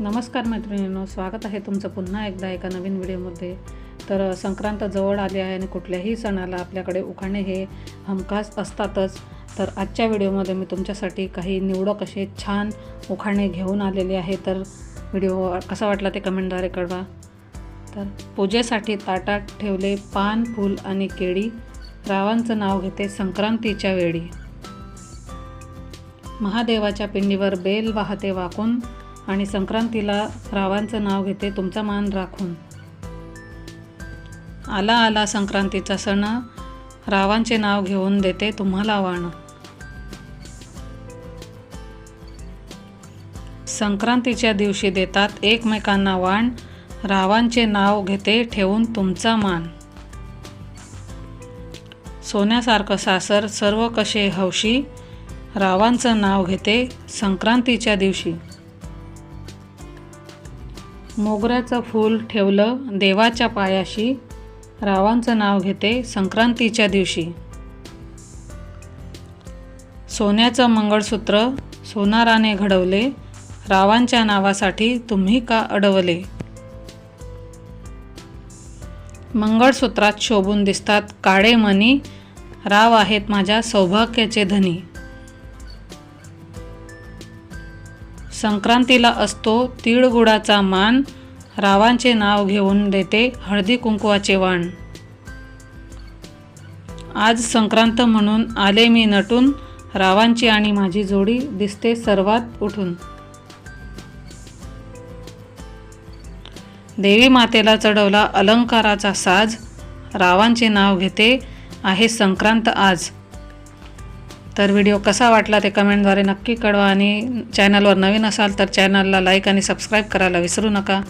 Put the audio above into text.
नमस्कार मैत्रिणींनो स्वागत आहे तुमचं पुन्हा एकदा एका नवीन व्हिडिओमध्ये. तर संक्रांत जवळ आली आहे आणि कुठल्याही सणाला आपल्याकडे उखाणे हे हमखास असतातच. तर आजच्या व्हिडिओमध्ये मी तुमच्यासाठी काही निवडक असे छान उखाणे घेऊन आलेले आहे. तर व्हिडिओ कसा वाटला ते कमेंटद्वारे कळवा. तर पूजेसाठी ताटात ठेवले पान फूल आणि केळी. रावांचं नाव घेते संक्रांतीच्या वेळी. महादेवाच्या पिंडीवर बेल वाहते वाकून. आणि संक्रांतीला रावांचं नाव घेते तुमचा मान राखून. आला आला संक्रांतीचा सण. रावांचे नाव घेऊन देते तुम्हाला वाण. संक्रांतीच्या दिवशी देतात एकमेकांना वाण. रावांचे नाव घेते ठेवून तुमचा मान. सोन्यासारखं सासर सर्व कसे हौशी? रावांचं नाव घेते संक्रांतीच्या दिवशी. मोगऱ्याचं फूल ठेवलं देवाच्या पायाशी रावांचं नाव घेते संक्रांतीच्या दिवशी. सोन्याचं मंगळसूत्र सोनाराने घडवले रावांच्या नावासाठी तुम्ही का अडवले? मंगळसूत्रात शोभून दिसतात काळे मणी राव आहेत माझ्या सौभाग्याचे धनी. संक्रांतीला असतो तिळगुळाचा मान. रावांचे नाव घेऊन देते हळदी कुंकवाचे वाण. आज संक्रांत म्हणून आले मी नटून. रावांची आणि माझी जोडी दिसते सर्वात उठून. देवी मातेला चढवला अलंकाराचा साज. रावांचे नाव घेते आहे संक्रांत आज. तर व्हिडिओ कसा वाटला ते कमेंटद्वारे नक्की कळवा आणि चॅनलवर नवीन असाल तर चॅनलला लाईक आणि सबस्क्राईब करायला विसरू नका.